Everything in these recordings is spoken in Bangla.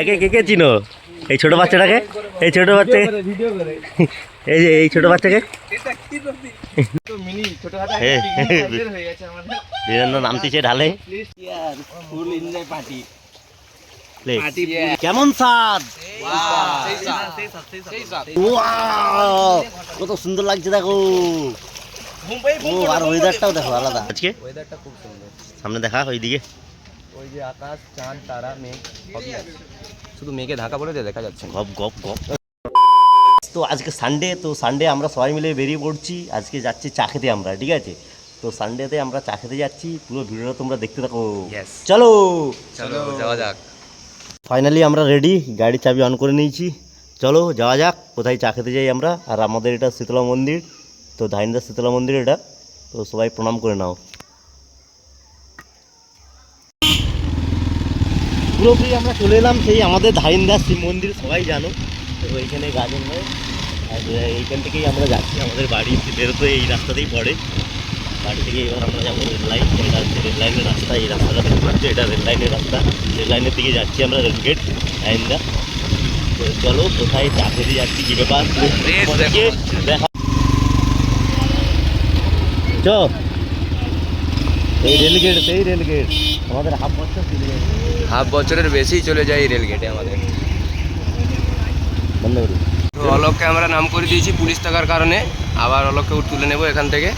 একে কে কে চিনো? এই ছোট বাচ্চাটাকে? এই ছোট বাচ্চাকে এই যে এই ছোট বাচ্চাকে? হয়ে। বীরেন্দ্র নামতিছে ঢালে। কেমন স্বাদ! কত সুন্দর লাগছে দেখো। ও আর ওয়েদারটাও দেখো আলাদা। আজকে ওয়েদারটা খুব সুন্দর। সামনে দেখা ওইদিকে। ওই যে আকাশ চাঁদ তারা মেঘ সবই আছে। শুধু মেঘে ঢাকা পড়ে দেখা যাচ্ছে গপ গপ গপ। তো আজকে সানডে তো সানডে আমরা সবাই মিলে বেরিয়ে পড়ছি। আজকে যাচ্ছি চা খেতে আমরা ঠিক আছে? তো সানডেতে আমরা চা খেতে যাচ্ছি। পুরো ভিডিওটা তোমরা দেখতে থাকো। চলো! চলো যাওয়া যাক। ফাইনালি আমরা রেডি গাড়ির চাবি অন করে নিয়েছি। চলো যাওয়া যাক। কোথায় চা খেতে যাই আমরা? আর আমাদের এটা শীতলা মন্দির। তো ধাইনদার শীতলা মন্দির এটা। তো সবাই প্রণাম করে নাও। পুরোপুরি আমরা চলে এলাম সেই আমাদের ধাইনদার শিব মন্দির সবাই জানো। তো এইখানে গাজন হয়। আর এইখান থেকেই আমরা যাচ্ছি। আমাদের বাড়ি বেরোতে এই রাস্তাতেই পড়ে। বাড়ি থেকে এবার আমরা যাব রেল লাইন এটা হচ্ছে রেল লাইনের রাস্তা এই রাস্তাটা দেখতে পাচ্ছ? এটা রেল লাইনের রাস্তা। রেল লাইনের দিকে যাচ্ছি আমরা রেল গেট লাইনদা তো চলো কোথায় চা খেতে যাচ্ছি কি ব্যাপার? দেখা। চ এই রেল গেট সেই রেল আমাদের হাফ বছর হাফ বছরের বেশি চলে যায় এই রেল গেটে আমাদের তো অলোককে আমরা নাম করে দিয়েছি পুলিশ থাকার কারণে। আবার অলোককে তুলে নেব এখান থেকে।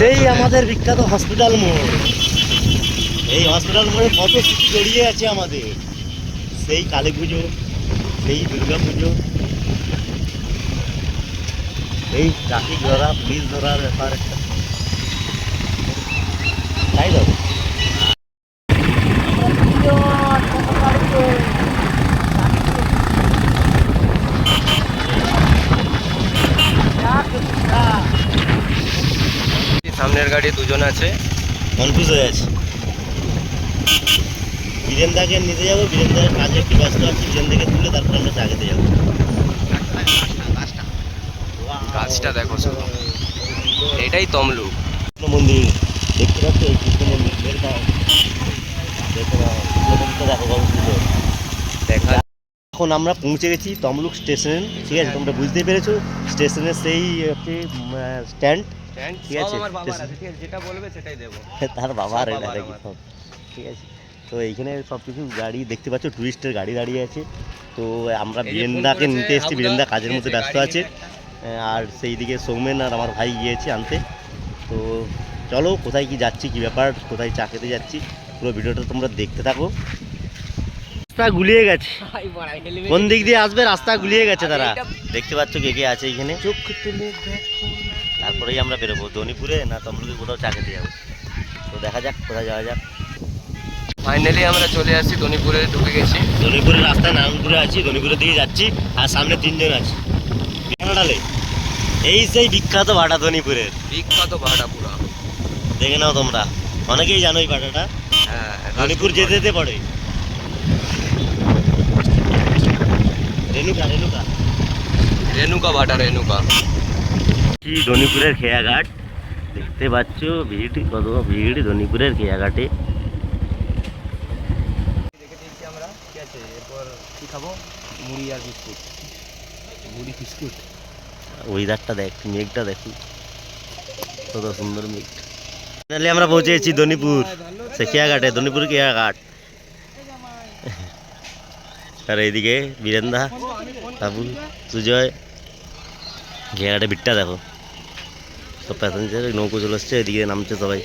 সেই আমাদের বিখ্যাত হসপিটাল মোড় এই হসপিটাল মোড়ে কত স্মৃতি জড়িয়ে আছে আমাদের। সেই কালী পুজো সেই দুর্গা পুজো। এই ট্রাফিক ধরা পুলিশ ধরার ব্যাপার। একটা গাড়ি দুজন আছে। কনফিউজ হয়ে আছে বীরেন্দাকে নিতে যাব বীরেন্দার কাজে একটু ব্যস্ত আছি বীরেন্দাকে তুলে তারপর আমরা চা খেতে যাব। গাছটা দেখো শুধু। এটাই কৃষ্ণ মন্দির। দেখতে পাচ্ছ এই কৃষ্ণ মন্দির। বের দেখো দেখো কত সুন্দর দেখা এখন আমরা পৌঁছে গেছি তমলুক স্টেশন। ঠিক আছে তোমরা বুঝতেই পেরেছ। স্টেশনের সেই হচ্ছে স্ট্যান্ড ঠিক আছে, যেটা বলবে সেটাই দেবো। তার বাবার এটা নাকি সব ঠিক আছে। তো এইখানে সব কিছু গাড়ি দেখতে পাচ্ছ টুরিস্টের গাড়ি দাঁড়িয়ে আছে। তো আমরা বীরেন্দাকে নিতে এসেছি বীরেন্দা কাজের মধ্যে ব্যস্ত আছে। আর সেই দিকে সৌমেন আর আমার ভাই গিয়েছে আনতে। তো চলো কোথায় কি যাচ্ছি কি ব্যাপার কোথায় চা খেতে যাচ্ছি পুরো ভিডিওটা তোমরা দেখতে থাকো। রাস্তা গুলিয়ে গেছে। কোন দিক দিয়ে আসবে রাস্তা গুলিয়ে গেছে তারা। দেখতে পাচ্ছ কে কে আছে এখানে চোখ তুলে দেখো। তারপরেই আমরা বেরোবো ধনীপুরে না তমলুকে কোথাও খেতে যাব? তো দেখা যাক কোথায় যাওয়া যাক। ফাইনালি আমরা চলে আসছি ধনীপুরে ঢুকে গেছি। ধনীপুরের রাস্তায় নারায়ণপুরে আছি ধনীপুরের দিকে যাচ্ছি আর সামনে তিনজন আছে। কানাডালে এই সেই বিখ্যাত ভাটা ধনীপুরের। বিখ্যাত ভাড়া পুরা দেখে নাও তোমরা অনেকেই জানো এই ভাটাটা। হ্যাঁ ধনীপুর যেতে যেতে পড়ে। রেণুকা রেণুকা। রেণুকা ভাটা রেণুকা। ধনীপুরের খেয়াঘাট? দেখতে পাচ্ছ ভিড় কত ভিড় ধনীপুরের খেয়াঘাটে। আমরা ঠিক আছে এরপর কি খাব? মুড়ি আর বিস্কুট। মুড়ি বিস্কুট। ওয়েদারটা দেখ মেঘটা দেখি। কত সুন্দর মেঘ। ফাইনালি আমরা পৌঁছে গেছি ধনীপুর সে কেয়াঘাটে ধনীপুর কেয়াঘাট আর এইদিকে বীরেন্দা বাবু সুজয়। কেয়াঘাটে ভিড়টা দেখো সব প্যাসেঞ্জার নৌকো চলে আসছে এদিকে নামছে সবাই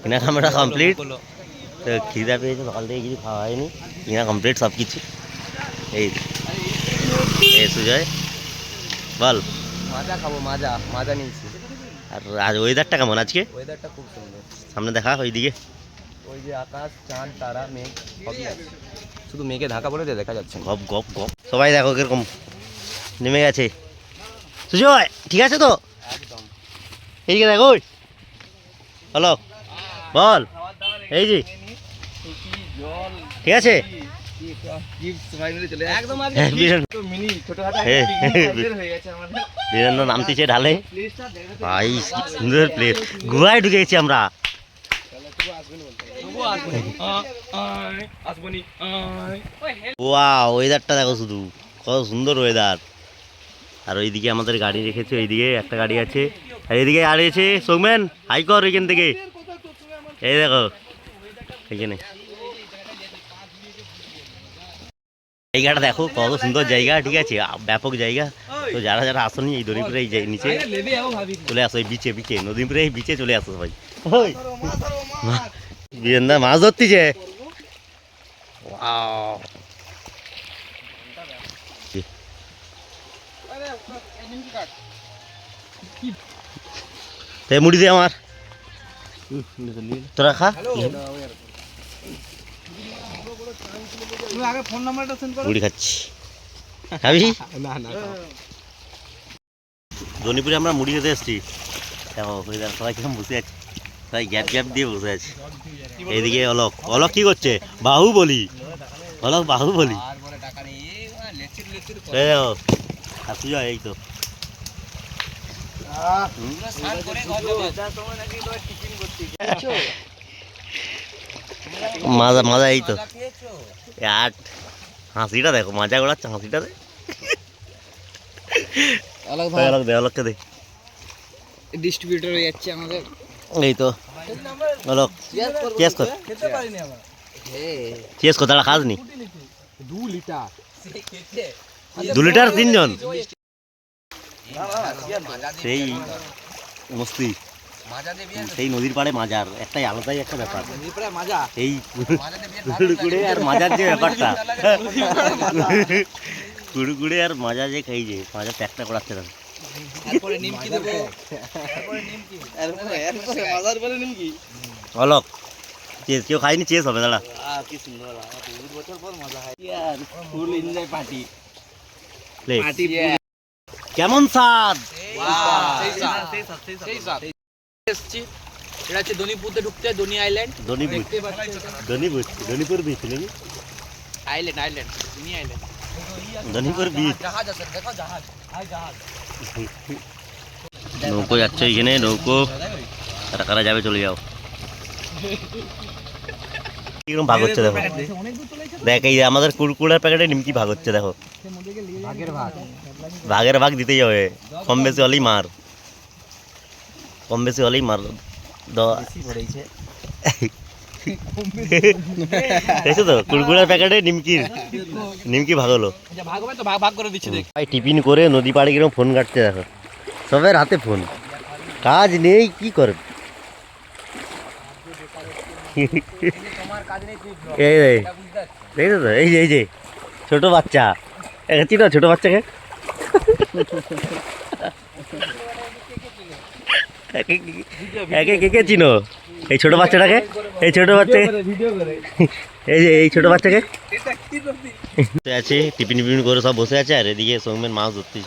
কিনা খামাটা কমপ্লিট তো খিদা পেয়েছে সকাল থেকে কিছু খাওয়া হয়নি কিনা কমপ্লিট সব কিছু এই এই সুজয় বল মাজা খাব মাজা মাজা নিয়েছি আর আজ ওয়েদারটা কেমন আজকে ওয়েদারটা খুব সুন্দর সামনে দেখা ওইদিকে ওই যে আকাশ চাঁদ তারা মেঘ সবই আছে শুধু মেঘে ঢাকা পড়ে দেখা যাচ্ছে গপ গপ গপ সবাই দেখো কীরকম নেমে গেছে সুজয় ঠিক আছে তো? একদম। এইদিকে দেখো হ্যালো বল। এই যে। ঠিক আছে? হ্যাঁ, বীরেন- ছোটখাটো হে, একটা picnic হে, type এর হয়ে গেছে আমাদের। বীরেন্দ্র নামতিছে ঢালে। ভাই সুন্দর প্লেস গুহায় ঢুকে গেছি আমরা। ওয়া ওয়েদারটা দেখো শুধু। কত সুন্দর ওয়েদার আর ওইদিকে আমাদের গাড়ি রেখেছে, ওইদিকে একটা গাড়ি আছে। আর এইদিকে আর আছে সৌমেন, হাই কর ওইখান থেকে। এই দেখো, এখানে। জায়গাটা দেখো, কত সুন্দর জায়গা, ঠিক আছে? ব্যাপক জায়গা। তো যারা যারা আসনি এই দড়িপুরে এই নিচে, চলে আসো এই বিচে বিচে নদীপুরে এই বিচে চলে আসো সবাই। বীরেন্দা, মাছ ধরতেছে? তে মুড়ি দে আমার। তোরা খা। করো মুড়ি খাচ্ছি। খাবি? জনিপুরে আমরা মুড়ি খেতে এসেছি। দেখো সবাই কেমন বসে আছে। সবাই গ্যাপ গ্যাপ দিয়ে বসে আছে। এইদিকে অলক। অলক কি করছে? বাহু বলি। অলক বাহু বলি। দেখো। তুই এই তো। মাজা মাজা এই তো। আর হাসিটা দেখো মাজা গোড়াচ্ছে হাসিটা দে। আলাদা ওই অলক দে অলককে দে। ডিস্ট্রিবিউটর হয়ে যাচ্ছে আমাদের। এই তো। অলক চেস কর। খেতে পারিনি আমরা। চেস কর দু লিটার। দু লিটার তিনজন? সেই মস্তি। সেই নদীর পাড়ে মাজার একটাই আলাদাই একটা ব্যাপার। এই মাজা কুড়কুড়ে আর মাজার যে ব্যাপারটা। কুড়কুড়ে আর মাজা যে খাই যে মাজা প্যাকটা করাচ্ছে না। তারপরে নিমকি দেবো। তারপরে নিমকি এরপরে মাজার বলে নিমকি? অলক চেস কেউ খাইনি চেস হবে দাঁড়া। কি সুন্দর বছর পর মজা হয়। Full enjoy party. কেমন স্বাদ? এসছি এটা হচ্ছে দনিপুরতে ঢুকতে হয় দনি আইল্যান্ড ধনীপুর দেখতে পাচ্ছি ধনীপুর ধনীপুর বিচ নাকি? আইল্যান্ড আইল্যান্ড দনি আইল্যান্ড ধনীপুর বিচ জাহাজ আছে দেখো জাহাজ। হাই জাহাজ। নৌকো যাচ্ছে এখানে নৌকো। কারা কারা যাবে চলে যাও। কীরকম ভাগ হচ্ছে দেখো? দেখ, এই আমাদের কুড়কুড়ার প্যাকেটে নিমকি ভাগ হচ্ছে, দেখো। ভাগের ভাগ দিতেই হবে। কম বেশি হলেই মার। কম বেশি হলেই মার। কুড়কুড়ার প্যাকেটে নিমকি টিফিন করে নদী পাড়ে ফোন কাটছে, দেখো। সবের হাতে ফোন। কাজ নেই, কি করবে? এই এই দেখছ তো এই যে এই যে ছোট বাচ্চা। একে চিনো ছোট বাচ্চাকে একে কে কে চিনো? এই ছোট বাচ্চাটাকে এই ছোট বাচ্চাকে এই যে এই ছোট বাচ্চাকে আছে টিফিন টিফিন করে সব বসে আছে আর এদিকে সৌমেন মাছ ধরতে।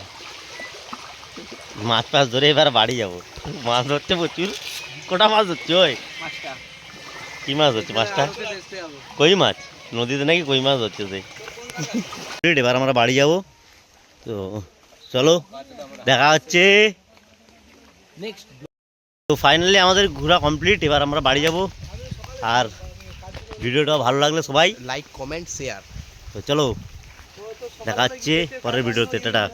মাছ ফাছ ধরে এবার বাড়ি যাব। মাছ ধরছে প্রচুর। কোটা মাছ ধরছে ওই কি মাছ হচ্ছে মাছটা? কই মাছ? নদীতে নাকি কই মাছ হচ্ছে সেই? এবার আমরা বাড়ি যাব। তো চলো দেখা হচ্ছে। নেক্সট তো ফাইনালি আমাদের ঘোরা কমপ্লিট এবার আমরা বাড়ি যাব। আর ভিডিওটা ভালো লাগলে সবাই লাইক কমেন্ট শেয়ার তো চলো দেখা হচ্ছে পরের ভিডিওতে টাটা।